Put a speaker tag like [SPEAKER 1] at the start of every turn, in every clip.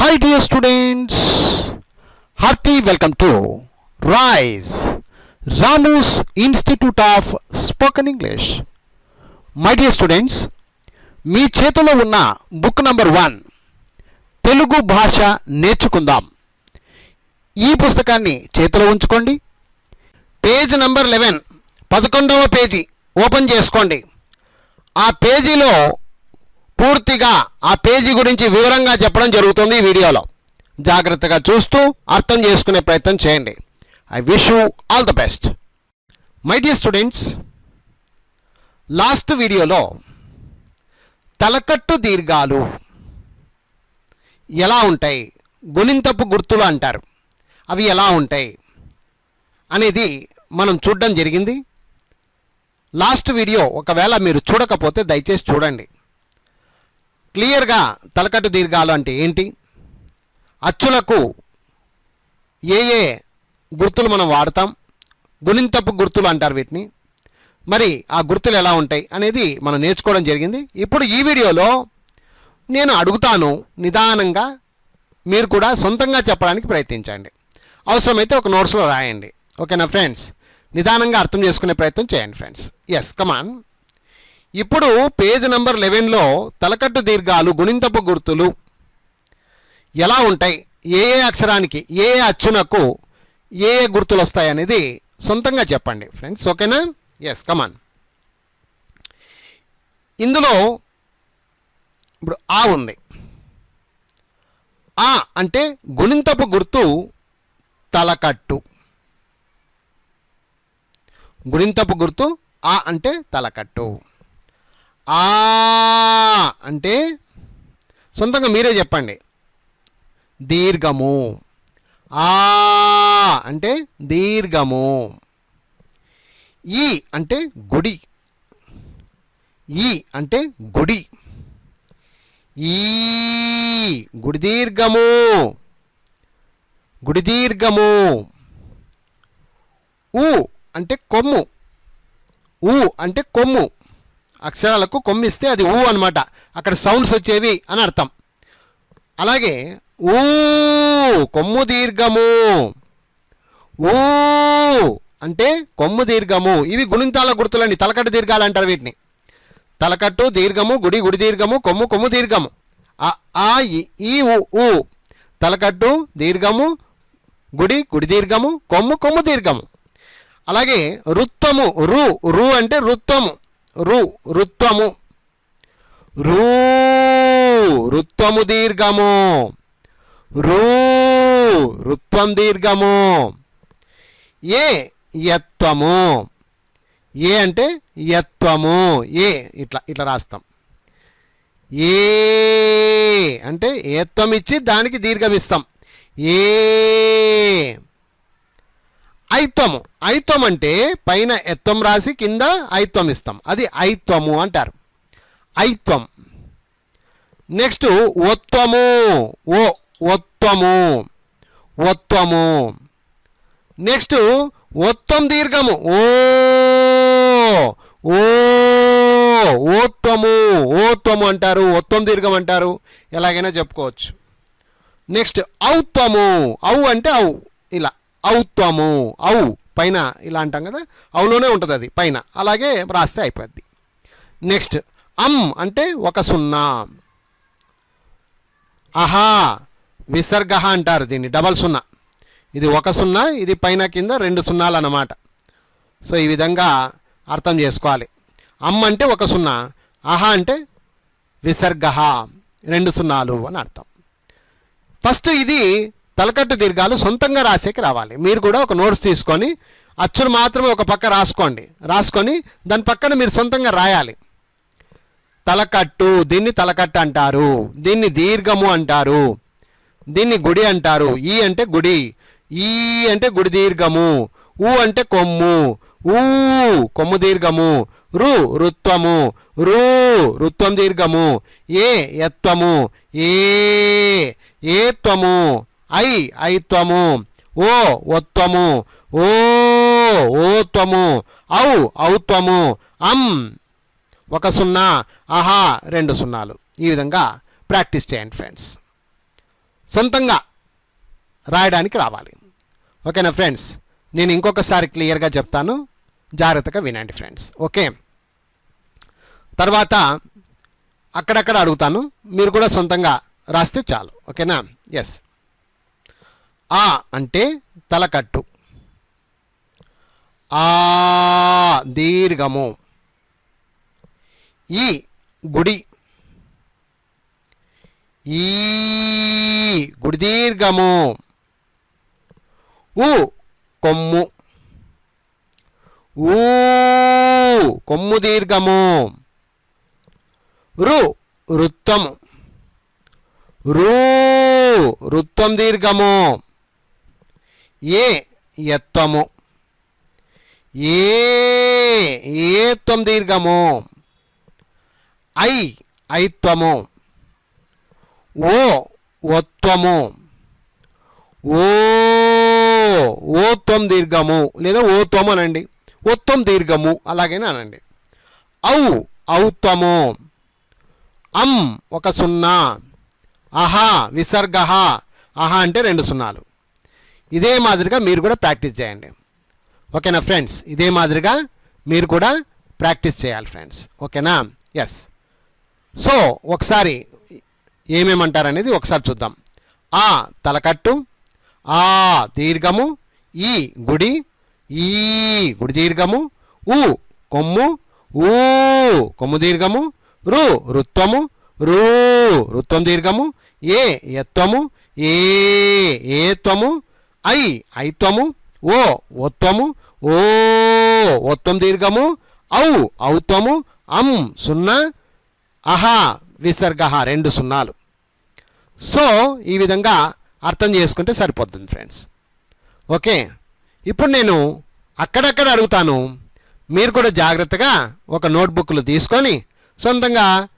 [SPEAKER 1] Hi dear students hearty welcome to RISE, Ramu's institute of Spoken English my dear students మీ చేతిలో ఉన్న book number one Telugu భాష నేర్చుకుందాం. ఈ పుస్తకాన్ని చేతిలో ఉంచుకోండి. పేజ్ నంబర్ లెవెన్ పదకొండవ పేజీ ఓపెన్ చేసుకోండి. ఆ పేజీలో పూర్తిగా ఆ పేజీ గురించి వివరంగా చెప్పడం జరుగుతుంది ఈ వీడియోలో. జాగ్రత్తగా చూస్తూ అర్థం చేసుకునే ప్రయత్నం చేయండి. I wish you all the best my dear students last వీడియోలో తలకట్టు దీర్ఘాలు ఎలా ఉంటాయి? గుణింతపు గుర్తులు అంటారు. అవి ఎలా ఉంటాయి? అనేది మనం చూడడం జరిగింది. లాస్ట్ వీడియో ఒకవేళ మీరు చూడకపోతే దయచేసి చూడండి. క్లియర్గా తలకట్టు దీర్ఘాలు అంటే ఏంటి? అచ్చులకు ఏ ఏ గుర్తులు మనం వాడతాం? గుణింతపు గుర్తులు అంటారు వీటిని. మరి ఆ గుర్తులు ఎలా ఉంటాయి అనేది మనం నేర్చుకోవడం జరిగింది. ఇప్పుడు ఈ వీడియోలో నేను అడుగుతాను నిదానంగా మీరు కూడా సొంతంగా చెప్పడానికి ప్రయత్నించండి. అవసరమైతే ఒక నోట్స్లో రాయండి. ఓకేనా ఫ్రెండ్స్? నిదానంగా అర్థం చేసుకునే ప్రయత్నం చేయండి ఫ్రెండ్స్. ఎస్ కమాన్ ఇప్పుడు పేజ్ నెంబర్ లెవెన్లో తలకట్టు దీర్ఘాలు గుణింతపు గుర్తులు ఎలా ఉంటాయి? ఏ ఏ అక్షరానికి ఏ ఏ అచ్చునకు ఏ ఏ గుర్తులు వస్తాయి అనేది సొంతంగా చెప్పండి. ఫ్రెండ్స్ ఓకేనా? ఎస్ కమాన్ ఇందులో ఇప్పుడు ఆ ఉంది. ఆ అంటే గుణింతపు గుర్తు తలకట్టు. గుణింతపు గుర్తు ఆ అంటే తలకట్టు. ఆ అంటే సొంతంగా మీరే చెప్పండి. దీర్ఘము. ఆ అంటే దీర్ఘము. ఈ అంటే గుడి. ఈ అంటే గుడి. ఈ గుడి దీర్ఘము. గుడి దీర్ఘము. ఊ అంటే కొమ్ము. ఊ అంటే కొమ్ము. అక్షరాలకు కొమ్మిస్తే అది ఊ అనమాట అక్కడ సౌండ్స్ వచ్చేవి అని అర్థం. అలాగే ఊ కొమ్ము దీర్ఘము. ఊ అంటే కొమ్ము దీర్ఘము. ఇవి గుణింతాల గుర్తులండి తలకట్టు దీర్ఘాలు అంటారు వీటిని. తలకట్టు దీర్ఘము గుడి గుడి దీర్ఘము కొమ్ము కొమ్ము దీర్ఘము. ఆ ఆ ఈ ఊ. తలకట్టు దీర్ఘము గుడి గుడి దీర్ఘము కొమ్ము కొమ్ము దీర్ఘము. అలాగే రుత్వము రు రు అంటే రుత్వము. రు రుత్వము. రూ రుత్వము దీర్ఘము. రూ రుత్వం దీర్ఘము. ఏ యత్వము. ఏ అంటే యత్వము. ఏ ఇట్లా ఇట్లా రాస్తాం. ఏ అంటే ఏత్వం ఇచ్చి దానికి దీర్ఘం ఇస్తాం ఏ ఐత్వము ఐత్వం అంటే పైన ఎత్వం రాసి కింద ఐత్వం ఇస్తాం. అది ఐత్వము అంటారు. ఐత్వం. నెక్స్ట్ ఒత్వము. ఓ ఒత్వము. ఒత్వము. నెక్స్ట్ ఒత్వం దీర్ఘము. ఓ ఓ ఓత్వము. ఓత్వము అంటారు. ఒత్వం దీర్ఘం అంటారు. ఎలాగైనా చెప్పుకోవచ్చు. నెక్స్ట్ ఔత్వము. ఔ అంటే ఔ. ఇలా. ఔత్వము. ఔ. పైన ఇలా అంటాం కదా అవులోనే ఉంటుంది అది పైన. అలాగే రాస్తే అయిపోద్ది. నెక్స్ట్ అమ్ అంటే ఒక సున్నా. అహా విసర్గ అంటారు దీన్ని డబల్ సున్నా. ఇది ఒక సున్నా ఇది పైన కింద రెండు సున్నాలు అన్నమాట. సో ఈ విధంగా అర్థం చేసుకోవాలి. అమ్ అంటే ఒక సున్నా అహా అంటే విసర్గ రెండు సున్నాలు అని అర్థం. ఫస్ట్ ఇది తలకట్టు దీర్ఘాలు సొంతంగా రాసేకి రావాలి. మీరు కూడా ఒక నోట్స్ తీసుకొని అచ్చులు మాత్రమే ఒక పక్క రాసుకోండి. రాసుకొని దాని పక్కన మీరు సొంతంగా రాయాలి. తలకట్టు దీన్ని తలకట్టు అంటారు. దీన్ని దీర్ఘము అంటారు. దీన్ని గుడి అంటారు. ఈ అంటే గుడి. ఈ అంటే గుడి దీర్ఘము. ఊ అంటే కొమ్ము. ఊ కొమ్ము దీర్ఘము. రు రుత్వము. రు రుత్వం దీర్ఘము. ఏ యత్వము. ఏ ఏత్వము ఐ ఐత్వము ఓ ఒత్వము ఓ ఓత్వము ఔ ఔత్వము అం. ఒక సున్నా ఆహా రెండు సున్నాలు. ఈ విధంగా ప్రాక్టీస్ చేయండి ఫ్రెండ్స్. సొంతంగా రాయడానికి రావాలి. ఓకేనా ఫ్రెండ్స్? నేను ఇంకొకసారి క్లియర్గా చెప్తాను. జాగ్రత్తగా వినండి ఫ్రెండ్స్. ఓకే. తర్వాత అక్కడక్కడ అడుగుతాను. మీరు కూడా సొంతంగా రాస్తే చాలు. ఓకేనా? ఎస్ ఆ అంటే తలకట్టు. ఆ దీర్ఘము. ఈ గుడి. ఈ గుడి దీర్ఘము. ఉ కొమ్ము. ఊ కొమ్ము దీర్ఘము. రు వృత్తము రు వృత్తం దీర్ఘము. ఏ యత్వము. ఏ ఏత్వం దీర్ఘము. ఐ ఐత్వము. ఓ ఒత్వము. ఓ ఓత్వం దీర్ఘము లేదా ఓత్వం అనండి. ఓత్వం దీర్ఘము అలాగైనా అనండి. ఔ ఔత్వము. అం ఒక సున్నా. అహా విసర్గ అహా అంటే రెండు సున్నాలు. ఇదే మాదిరిగా మీరు కూడా ప్రాక్టీస్ చేయండి. ఓకేనా ఫ్రెండ్స్? ఇదే మాదిరిగా మీరు కూడా ప్రాక్టీస్ చేయాలి ఫ్రెండ్స్. ఓకేనా? ఎస్ సో ఒకసారి ఏమేమంటారనేది ఒకసారి చూద్దాం. ఆ తలకట్టు ఆ దీర్ఘము ఈ గుడి ఈ గుడి దీర్ఘము ఊ కొమ్ము ఊ కొమ్ము దీర్ఘము రు రుత్వము రు రుత్వం దీర్ఘము ఏ ఎత్వము ఏ ఏత్వము ఐ ఐత్వము ఓ ఓత్వము ఓ ఓత్వం దీర్ఘము ఔ ఔత్వము అం సున్నా అహా విసర్గ రెండు సున్నాలు. సో ఈ విధంగా అర్థం చేసుకుంటే సరిపోతుంది ఫ్రెండ్స్. ఓకే? ఇప్పుడు నేను అక్కడక్కడ అడుగుతాను. మీరు కూడా జాగ్రత్తగా ఒక నోట్బుక్లు తీసుకొని సొంతంగా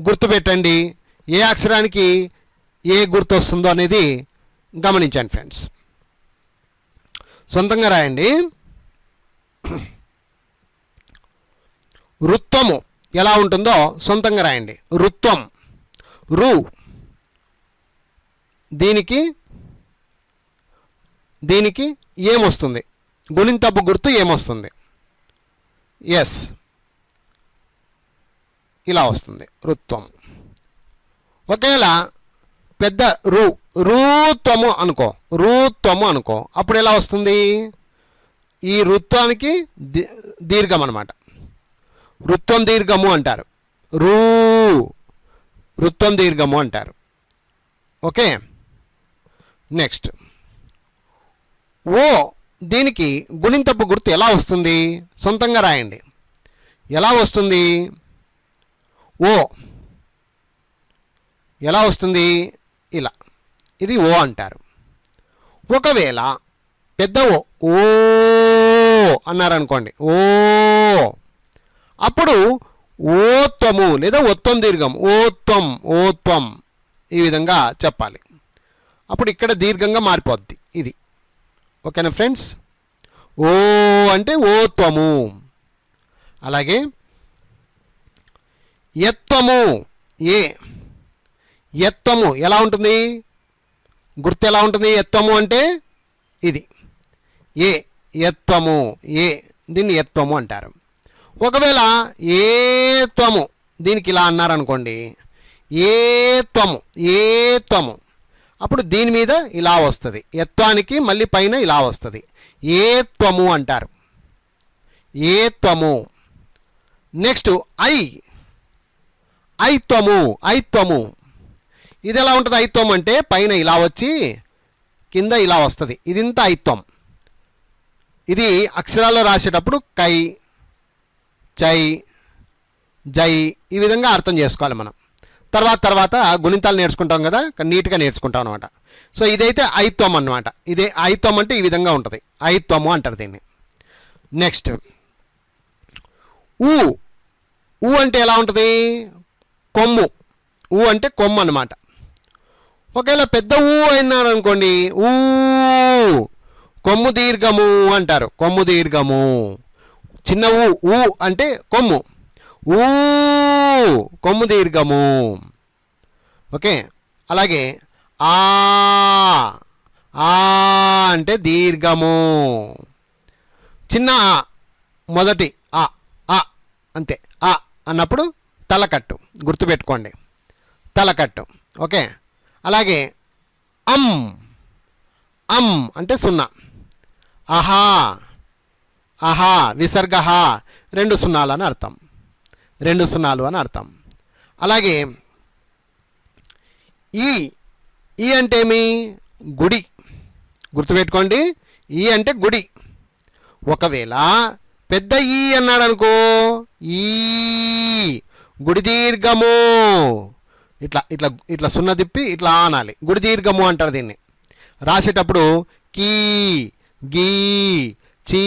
[SPEAKER 1] గుర్తుపెట్టండి. ఏ అక్షరానికి ఏ గుర్తు వస్తుందో అనేది గమనించండి ఫ్రెండ్స్. సొంతంగా రాయండి. రుత్వము ఎలా ఉంటుందో సొంతంగా రాయండి. రుత్వం రు. దీనికి దీనికి ఏమొస్తుంది? గుణింతపు గుర్తు ఏమొస్తుంది? ఎస్ ఇలా వస్తుంది. రుత్వం ఒకవేళ పెద్ద రూ రూత్వము అనుకో రూత్వము అనుకో అప్పుడు ఎలా వస్తుంది? ఈ రుత్వానికి దీర్ఘం అనమాట రుత్వం దీర్ఘము అంటారు. రూ రుత్వం దీర్ఘము అంటారు. ఓకే? నెక్స్ట్. ఓ దీనికి గుణింతపు గుర్తు ఎలా వస్తుంది? సొంతంగా రాయండి. ఎలా వస్తుంది? ఓ ఎలా వస్తుంది? ఇలా. ఇది ఓ అంటారు. ఒకవేళ పెద్ద ఓ ఓ అన్నారనుకోండి ఓ. అప్పుడు ఓత్వము లేదా ఒత్వం దీర్ఘం ఓత్వం ఓత్వం ఈ విధంగా చెప్పాలి. అప్పుడు ఇక్కడ దీర్ఘంగా మారిపోద్ది ఇది. ఓకేనా ఫ్రెండ్స్? ఓ అంటే ఓత్వము. అలాగే ఎత్వము ఏ? ఎత్వము ఎలా ఉంటుంది? గుర్తు ఎలా ఉంటుంది? ఎత్వము అంటే ఇది. ఏ ఎత్వము ఏ దీన్ని ఎత్వము అంటారు. ఒకవేళ ఏత్వము దీనికి ఇలా అన్నారనుకోండి ఏత్వము ఏత్వము అప్పుడు దీని మీద ఇలా వస్తుంది. ఎత్వానికి మళ్ళీ పైన ఇలా వస్తుంది. ఏత్వము అంటారు. ఏత్వము నెక్స్ట్ ఐ. ఐత్వము ఐత్వము ఇది ఎలా ఉంటుంది ఐత్వం అంటే పైన ఇలా వచ్చి కింద ఇలా వస్తుంది. ఇది ఇంత ఐత్వం. ఇది అక్షరాల్లో రాసేటప్పుడు కై చై జై ఈ విధంగా అర్థం చేసుకోవాలి మనం. తర్వాత తర్వాత గుణింతాలు నేర్చుకుంటాం కదా నీట్గా నేర్చుకుంటాం అనమాట సో ఇదైతే ఐత్వం అన్నమాట. ఇదే ఐత్వం అంటే ఈ విధంగా ఉంటుంది. ఐత్వము అంటారు దీన్ని. నెక్స్ట్. ఊ. ఊ అంటే ఎలా ఉంటుంది? కొమ్ము. ఊ అంటే కొమ్ము అనమాట ఒకవేళ పెద్ద ఊ అయినారు అనుకోండి ఊ కొమ్ము దీర్ఘము అంటారు కొమ్ము దీర్ఘము. చిన్న ఊ ఊ అంటే కొమ్ము. ఊ కొమ్ము దీర్ఘము. ఓకే? అలాగే ఆ ఆ అంటే దీర్ఘము. చిన్న ఆ మొదటి ఆ ఆ అంతే. ఆ అన్నప్పుడు తలకట్టు. గుర్తుపెట్టుకోండి. తలకట్టు. ఓకే? అలాగే అమ్ అమ్ అంటే సున్నా. అహా అహా విసర్గ రెండు సున్నాలు అని అర్థం. రెండు సున్నాలు అని అర్థం. అలాగే ఈ ఈ అంటే ఏమి? గుడి. గుర్తుపెట్టుకోండి. ఈ అంటే గుడి. ఒకవేళ పెద్ద ఈ అన్నాడు అనుకో ఈ గుడి దీర్ఘము. ఇట్లా ఇట్లా ఇట్లా సున్న తిప్పి ఇట్లా అనాలి గుడి దీర్ఘము అంటారు దీన్ని. రాసేటప్పుడు కీ గీ చీ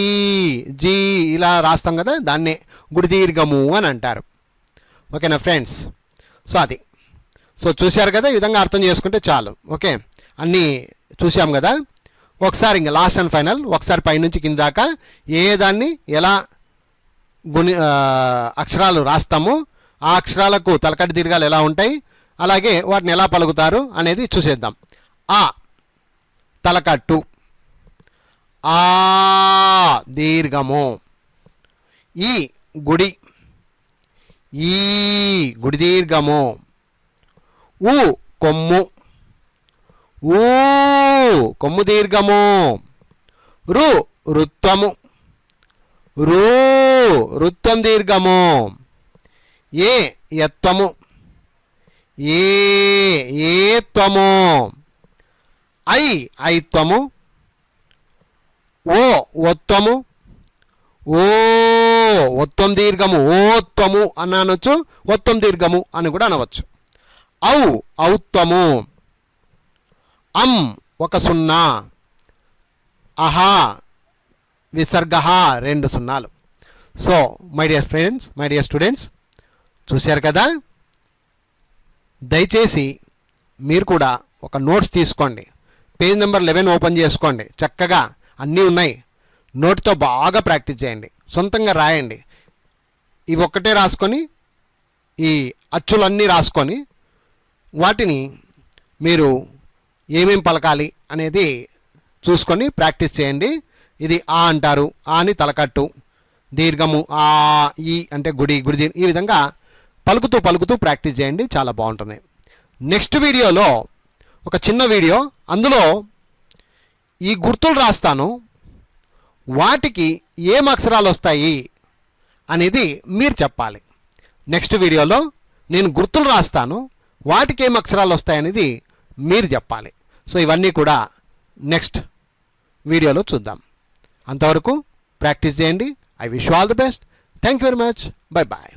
[SPEAKER 1] జీ ఇలా రాస్తాం కదా దాన్నే గుడి దీర్ఘము అని అంటారు. ఓకేనా ఫ్రెండ్స్? సో అది. సో చూశారు కదా ఈ విధంగా అర్థం చేసుకుంటే చాలు. ఓకే? అన్నీ చూసాం కదా. ఒకసారి ఇంకా లాస్ట్ అండ్ ఫైనల్ ఒకసారి పైనుంచి కింద దాకా ఏ దాన్ని ఎలా గుణి అక్షరాలు రాస్తాము ఆ అక్షరాలకు తలకట్టు దీర్ఘాలు ఎలా ఉంటాయి అలాగే వాటిని ఎలా పలుకుతారు అనేది చూసేద్దాం. ఆ తలకట్టు. ఆ దీర్ఘము. ఈ గుడి. ఈ గుడి దీర్ఘము. ఊ కొమ్ము. ఊ కొమ్ము దీర్ఘము. రు రుత్వము. రు రుత్వం దీర్ఘము. ఏ యత్వము. ఏ ఏత్వము ఐ ఐత్వము ఓ ఒత్వము ఓ ఒత్వం దీర్ఘము. ఓత్వము అని అనొచ్చు ఒత్వం దీర్ఘము అని కూడా అనవచ్చు. ఔ ఔత్వము అం ఒక సున్నా. అహా విసర్గ రెండు సున్నాలు. So my dear friends my dear students చూశారు కదా? దయచేసి మీరు కూడా ఒక నోట్స్ తీసుకోండి. పేజ్ నెంబర్ లెవెన్ ఓపెన్ చేసుకోండి. చక్కగా అన్నీ ఉన్నాయి. నోట్తో బాగా ప్రాక్టీస్ చేయండి. సొంతంగా రాయండి. ఇవి ఒక్కటే రాసుకొని ఈ అచ్చులన్నీ రాసుకొని వాటిని మీరు ఏమేం పలకాలి అనేది చూసుకొని ప్రాక్టీస్ చేయండి. ఇది ఆ అంటారు ఆ అని తలకట్టు దీర్ఘము ఆ ఈ అంటే గుడి గుడి ఈ విధంగా పలుకుతూ పలుకుతూ ప్రాక్టీస్ చేయండి చాలా బాగుంటుంది. నెక్స్ట్ వీడియోలో ఒక చిన్న వీడియో. అందులో ఈ గుర్తులు రాస్తాను. వాటికి ఏం అక్షరాలు వస్తాయి అనేది మీరు చెప్పాలి. నెక్స్ట్ వీడియోలో నేను గుర్తులు రాస్తాను. వాటికి ఏం అక్షరాలు వస్తాయనేది మీరు చెప్పాలి. సో ఇవన్నీ కూడా నెక్స్ట్ వీడియోలో చూద్దాం. అంతవరకు ప్రాక్టీస్ చేయండి. I wish all the best. Thank you very much. Bye bye